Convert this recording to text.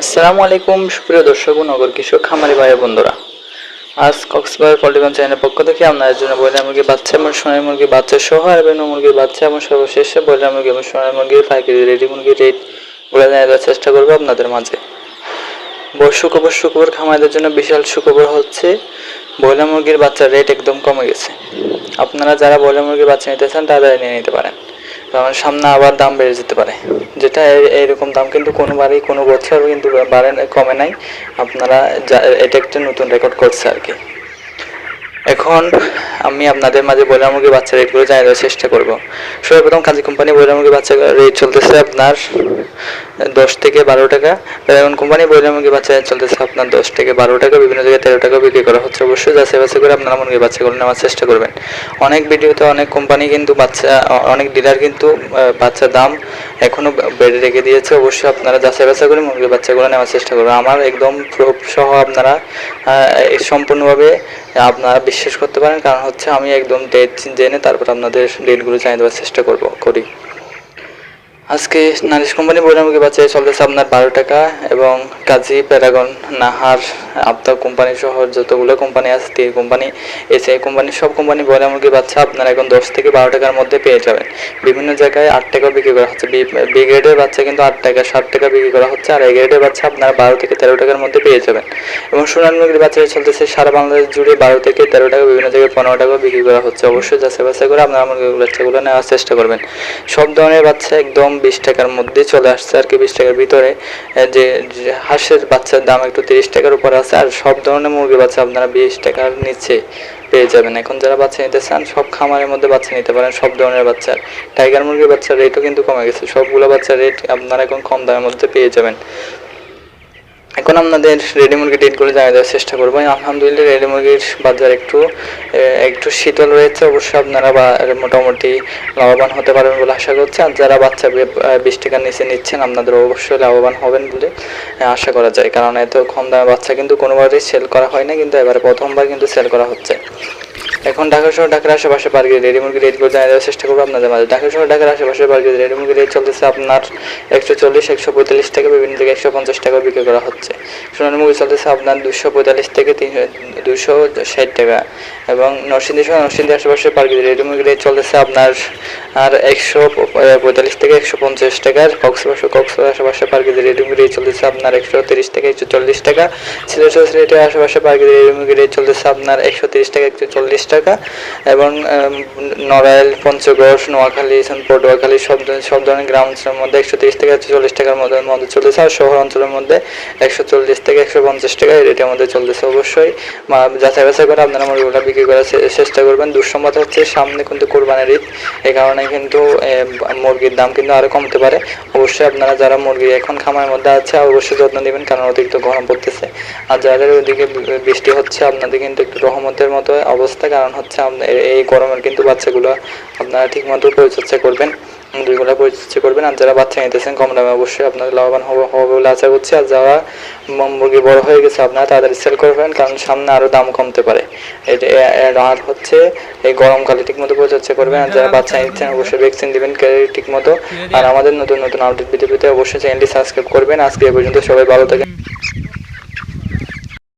আসসালামু আলাইকুম, সুপ্রিয় দর্শক নগর কিশোর খামারি ভাই বন্ধুরা। আজ কক্সবাজার পল্টিগঞ্জ চ্যানেলের পক্ষ থেকে আপনাদের জন্য ব্রয়লার মুরগির বাচ্চা এবং সোনালী মুরগির বাচ্চা সহ আর বেনু মুরগির বাচ্চা এবং সর্বশেষে ব্রয়লার মুরগি এবং সোনালী মুরগির পাইকারি রেডি মুরগির রেট বলে দেওয়ার চেষ্টা করব আপনাদের মাঝে। বড় সুখবর খামারিদের জন্য বিশাল সুখবর হচ্ছে, ব্রয়লার মুরগির বাচ্চার রেট একদম কমে গেছে। আপনারা যারা ব্রয়লার মুরগির বাচ্চা নিতে চান, তারা নিয়ে নিতে পারেন। কারণ সামনে আবার দাম বেড়ে যেতে পারে। যেটা এরকম দাম কিন্তু কোনোবারই, কোনো বছর কিন্তু বাড়ে কমে নাই। আপনারা এটা একটা নতুন রেকর্ড করছে আর কি। এখন আমি আপনাদের মাঝে মুরগির বাচ্চা রেটগুলো দেওয়ার চেষ্টা করব। সর্বপ্রথম কাজী কোম্পানি মুরগির বাচ্চা রেট চলতেছে আপনার দশ থেকে বারো টাকা। ড্রাগন কোম্পানি বইলার মুরগির বাচ্চা চলতেছে আপনার দশ থেকে বারো টাকা, বিভিন্ন জায়গায় তেরো টাকা বিক্রি করা হচ্ছে। অবশ্যই যাচাই বাছাই করে আপনারা মুরগির বাচ্চাগুলো নেওয়ার চেষ্টা করবেন। অনেক ভিডিওতে অনেক কোম্পানি কিন্তু বাচ্চা, অনেক ডিলার কিন্তু বাচ্চার দাম এখনও বেড়ে রেখে দিয়েছে। অবশ্যই আপনারা যাচাই বাছাই করে মুরগির বাচ্চাগুলো নেওয়ার চেষ্টা করবেন। আমার একদম প্রুফ সহ আপনারা সম্পূর্ণভাবে আপনারা বিশ্বাস করতে পারেন। কারণ হচ্ছে আমি একদম ডেট জেনে তারপর আপনাদের ডেটগুলো জানিয়ে দেওয়ার চেষ্টা করব, করি। আজকে নারিশ কোম্পানি বৈরামুখী বাচ্চা চলতেছে আপনার বারো টাকা এবং কাজী প্যারাগন নাহার আবদা কোম্পানি সহ যতগুলো কোম্পানি আছে তে কোম্পানি এসআই কোম্পানি সব কোম্পানি বৈরামুখী বাচ্চা আপনারা এখন দশ থেকে বারো টাকার মধ্যে পেয়ে যাবেন। বিভিন্ন জায়গায় আট টাকা বিক্রি করা হচ্ছে। বি গ্রেডের বাচ্চা কিন্তু আট টাকা, ষাট টাকা বিক্রি করা হচ্ছে। আর এই গ্রেডের বাচ্চা আপনারা বারো থেকে তেরো টাকার মধ্যে পেয়ে যাবেন। এবং সোনালী মুরগির বাচ্চা চলতেছে, সারা বাংলাদেশ জুড়ে বারো থেকে তেরো টাকা, বিভিন্ন জায়গায় পনেরো টাকা বিক্রি করা হচ্ছে। অবশ্যই যাচাই বাছাই করে আপনারা মুরগির বাচ্চাগুলো নেওয়ার চেষ্টা করবেন। সব ধরনের বাচ্চা একদম বিশ টাকার মধ্যে চলে আসছে আর কি। বিশ টাকার ভিতরে যে হাঁসের বাচ্চার দাম একটু তিরিশ টাকার উপর আছে আর সব ধরনের মুরগি বাচ্চা আপনারা বিশ টাকার নিচে পেয়ে যাবেন। এখন যারা বাচ্চা নিতে চান, সব খামারের মধ্যে বাচ্চা নিতে পারেন, সব ধরনের বাচ্চার। টাইগার মুরগির বাচ্চার রেটও কিন্তু কমে গেছে। সবগুলো বাচ্চার রেট আপনারা এখন কম দামের মধ্যে পেয়ে যাবেন। এখন আপনাদের রেডি মুরগির ডেটগুলো জানিয়ে দেওয়ার চেষ্টা করব। আলহামদুলিল্লাহ রেডি মুরগির বাজার একটু একটু শীতল রয়েছে। অবশ্যই আপনারা বা- মোটামুটি লাভবান হতে পারবেন বলে আশা করছি। আর যারা বাচ্চা বিশ টাকার নিচে নিচ্ছেন আপনাদের অবশ্যই লাভবান হবেন বলে আশা করা যায়। কারণ এত কম দামে বাচ্চা কিন্তু কোনোবারই সেল করা হয় না, কিন্তু এবারে প্রথমবার কিন্তু সেল করা হচ্ছে। এখন ঢাকা শহর, ঢাকার আশেপাশে পার্কে রেডি মুরগির রেটগুলো জানিয়ে দেওয়ার চেষ্টা করব আপনাদের মাঝে। ঢাকা শহর, ঢাকার আশেপাশে পার্কে রেডি মুরগির রেট চলতেছে আপনার একশো চল্লিশ, একশো পঁয়তাল্লিশ টাকা বিভিন্ন জায়গায় একশো পঞ্চাশ টাকা বিক্রি করা হচ্ছে। সোনার মুরগি চলতেছে আপনার দুশো পঁয়তাল্লিশ থেকে তিন দুশো ষাট টাকা। এবং নরসিংদী শহর নরসিংদী আশেপাশে পার্কে রেডি মুরগির রেট চলতেছে আপনার আর একশো পঁয়তাল্লিশ থেকে একশো পঞ্চাশ টাকার কক্সবাজার কক্সবাজার আশেপাশে পার্কে রেডি মুরগি রেট চলতেছে আপনার একশো তিরিশ থেকে একশো চল্লিশ টাকা। সিলেট রেটের আশেপাশে পার্কে রেডি মুরগি রেট চলতেছে আপনার একশো তিরিশ থেকে একশো চল্লিশ টাকা এবং নড়াইল, পঞ্চগড়, নোয়াখালী পটুয়াখালী সব সব ধরনের গ্রাম অঞ্চলের মধ্যে একশো তিরিশ থেকে একশো চল্লিশ টাকার মধ্যে মধ্যে চলতেছে আর শহর অঞ্চলের মধ্যে একশো চল্লিশ থেকে একশো পঞ্চাশ টাকা এই রেটের মধ্যে চলতেছে। অবশ্যই যাচাই বাছাই করে আপনারা মুরগিগুলো বিক্রি করার চেষ্টা করবেন। দুঃসংবাদ হচ্ছে, সামনে কিন্তু কোরবানির ঈদ। এই কারণে কিন্তু মুরগির দাম কিন্তু আরও কমতে পারে। অবশ্যই আপনারা যারা মুরগি এখন খামারের মধ্যে আছে, অবশ্যই যত্ন নেবেন, কারণ অতিরিক্ত গরম পড়তেছে। আর যাদের ওইদিকে বৃষ্টি হচ্ছে, আপনাদের কিন্তু একটু রহমতের মতো অবস্থা কারণ হচ্ছে এই গরমের কিন্তু বাচ্চাগুলো আপনারা ঠিক মতো পরিচর্যা করবেন মুরগিগুলো পরিচর্যা করবেন। আর যারা বাচ্চা নিতেছেন, কম দামে অবশ্যই আপনাদের লাভবান হবে হবে বলে আশা করছি। আর যারা মুরগি বড় হয়ে গেছে, আপনারা তাড়াতাড়ি সেল করবেন, কারণ সামনে আরও দাম কমতে পারে। আর হচ্ছে, এই গরমকালে ঠিক মতো পরিচর্যা করবেন। আর যারা বাচ্চা নিচ্ছেন, অবশ্যই ভ্যাকসিন দিবেন ঠিক মতো আর আমাদের নতুন নতুন আপডেট ভিডিও পেতে অবশ্যই চ্যানেলটি সাবস্ক্রাইব করবেন। আজকে এ পর্যন্ত সবাই ভালো থাকেন।